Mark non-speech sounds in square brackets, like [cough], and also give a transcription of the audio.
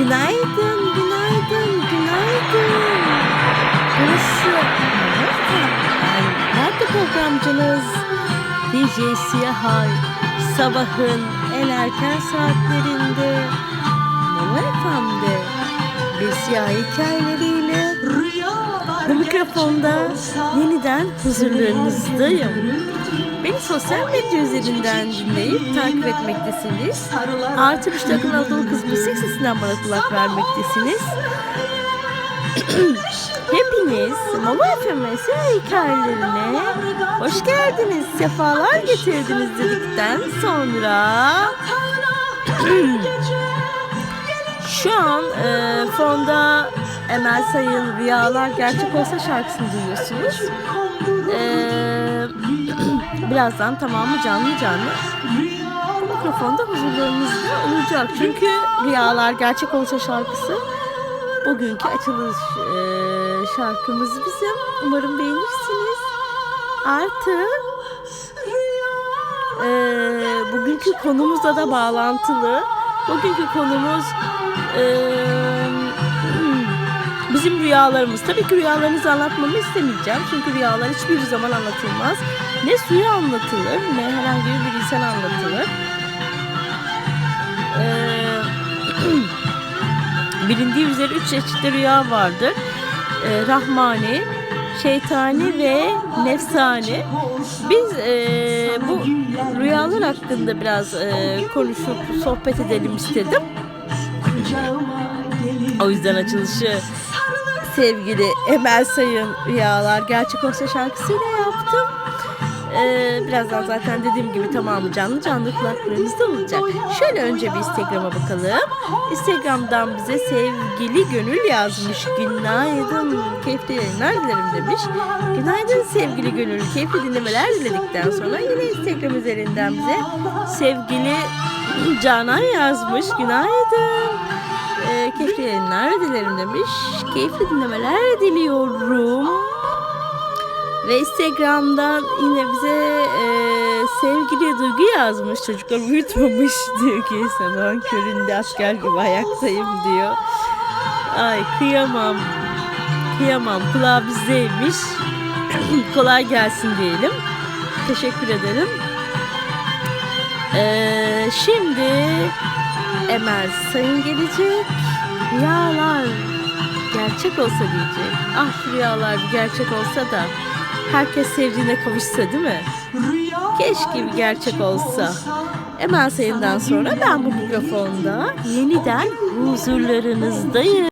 Günaydın, günaydın, günaydın. Burası Amerika. Ben nerede programcınız? DJ Siyahay. Sabahın en erken saatlerinde. Mola FM'de. Bir siyah hikayeleriyle mikrofonda yeniden huzurlarınızdayım. Beni sosyal medya üzerinden dinleyip takip etmektesiniz. Artı bir takım Anadolu Kız Müzik sesinden bana kulak vermektesiniz. [clears throat] Hepiniz Mola FMS hikayelerine hoş geldiniz, sefalar getirdiniz dedikten sonra [clears throat] şu an e, fonda Emel Sayın Rüyalar Gerçek Olsa şarkısını duyuyorsunuz. E, [clears throat] birazdan tamamı canlı canlı mikrofonda huzurlarınızda olacak. Çünkü Rüyalar Gerçek Olsa şarkısı bugünkü açılış e, şarkımız bizim. Umarım beğenirsiniz. Artı e, bugünkü konumuzla da bağlantılı. Bugünkü konumuz e, [clears throat] bizim rüyalarımız. Tabii ki rüyalarınızı anlatmamı istemeyeceğim. Çünkü rüyalar hiçbir zaman anlatılmaz. Ne suya anlatılır ne herhangi bir insan anlatılır. Eee [clears throat] bilindiği üzere üç çeşitli rüya vardır. Ee, rahmani, şeytani ve nefsani. Biz e, bu rüyalar hakkında biraz e, konuşup sohbet edelim istedim. O yüzden açılışı sevgili Emel Sayın Rüyalar Gerçek Olsa şarkısıyla yaptım. Ee, birazdan zaten dediğim gibi tamamı canlı canlı kulaklarınızda olacak. Şöyle önce bir Instagram'a bakalım. Instagram'dan bize sevgili Gönül yazmış. Günaydın, keyifli yayınlar dilerim demiş. Günaydın sevgili Gönül, keyifli dinlemeler diledikten sonra yine Instagram üzerinden bize sevgili Canan yazmış. Günaydın. Ee, keyifli yayınlar dilerim demiş. Keyifli dinlemeler diliyorum. Ve Instagram'dan yine bize e, sevgili Duygu yazmış. Çocuklar uyutmamış [laughs] diyor ki sabahın köründe asker gibi ayaktayım diyor. Ay kıyamam. Kıyamam. Kulağı bizdeymiş. [clears throat] Kolay gelsin diyelim. Teşekkür ederim. Ee, şimdi Emel Sayın gelecek. Rüyalar gerçek olsa diyecek. Ah rüyalar bir gerçek olsa da herkes sevdiğine kavuşsa değil mi? Keşke bir gerçek olsa. Emel Sayın'dan sonra ben bu mikrofonda yeniden huzurlarınızdayım.